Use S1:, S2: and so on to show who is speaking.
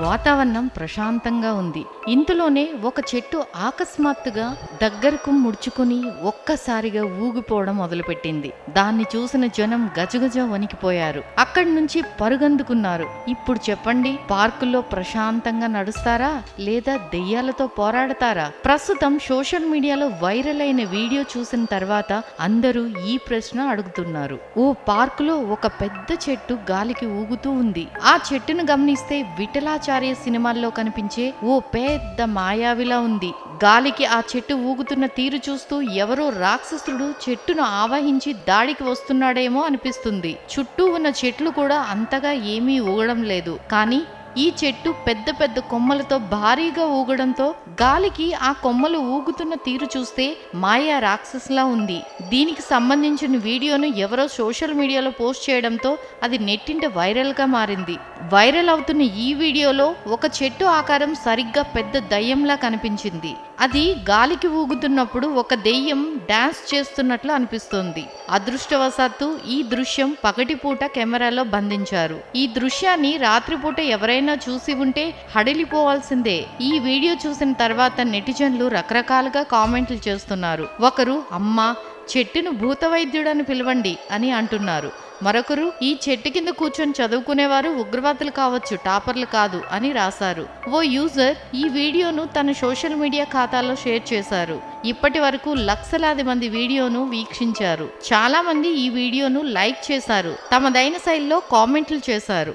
S1: వాతావరణం ప్రశాంతంగా ఉంది. ఇంతలోనే ఒక చెట్టు ఆకస్మాత్తుగా దగ్గరకు ముడుచుకుని ఒక్కసారిగా ఊగిపోవడం మొదలుపెట్టింది. దాన్ని చూసిన జనం గజగజ వణికిపోయారు. అక్కడి నుంచి పరుగందుకున్నారు. ఇప్పుడు చెప్పండి పార్కుల్లో ప్రశాంతంగా నడుస్తారా? లేదా దెయ్యాలతో పోరాడతారా? ప్రస్తుతం సోషల్ మీడియాలో వైరల్ అయిన వీడియో చూసిన తర్వాత అందరూ ఈ ప్రశ్న అడుగుతున్నారు. ఓ పార్కులో ఒక పెద్ద చెట్టు గాలికి ఊగుతూ ఉంది. ఆ చెట్టును గమనిస్తే విఠలాచార్య సినిమాల్లో కనిపించే ఓ పెద్ద మాయావిలా ఉంది. గాలికి ఆ చెట్టు ఊగుతున్న తీరు చూస్తూ ఎవరో రాక్షసుడు చెట్టును ఆవహించి దాడికి వస్తున్నాడేమో అనిపిస్తుంది. చుట్టూ ఉన్న చెట్లు కూడా అంతగా ఏమీ ఊగడం లేదు. కానీ ఈ చెట్టు పెద్ద పెద్ద కొమ్మలతో భారీగా ఊగడంతో గాలికి ఆ కొమ్మలు ఊగుతున్న తీరు చూస్తే మాయా రాక్షసులా ఉంది. దీనికి సంబంధించిన వీడియోను ఎవరో సోషల్ మీడియాలో పోస్ట్ చేయడంతో అది నెట్టింట వైరల్గా మారింది. వైరల్ అవుతున్న ఈ వీడియోలో ఒక చెట్టు ఆకారం సరిగ్గా పెద్ద దయ్యంలా కనిపించింది. అది గాలికి ఊగుతున్నప్పుడు ఒక దెయ్యం డాన్స్ చేస్తున్నట్లు అనిపిస్తుంది. అదృష్టవశాత్తు ఈ దృశ్యం పగటిపూట కెమెరాలో బంధించారు. ఈ దృశ్యాన్ని రాత్రిపూట ఎవరైనా చూసి ఉంటే హడిలిపోవాల్సిందే. ఈ వీడియో చూసిన తర్వాత నెటిజన్లు రకరకాలుగా కామెంట్లు చేస్తున్నారు. ఒకరు అమ్మ చెట్టును భూత వైద్యుడని పిలవండి అని అంటున్నారు. మరొకరు ఈ చెట్టు కింద కూర్చొని చదువుకునేవారు ఉగ్రవాదులు కావచ్చు టాపర్లు కాదు అని రాశారు. ఓ యూజర్ ఈ వీడియోను తన సోషల్ మీడియా ఖాతాలో షేర్ చేశారు. ఇప్పటి వరకు లక్షలాది మంది వీడియోను వీక్షించారు. చాలా మంది ఈ వీడియోను లైక్ చేశారు. తమదైన శైలిలో కామెంట్లు చేశారు.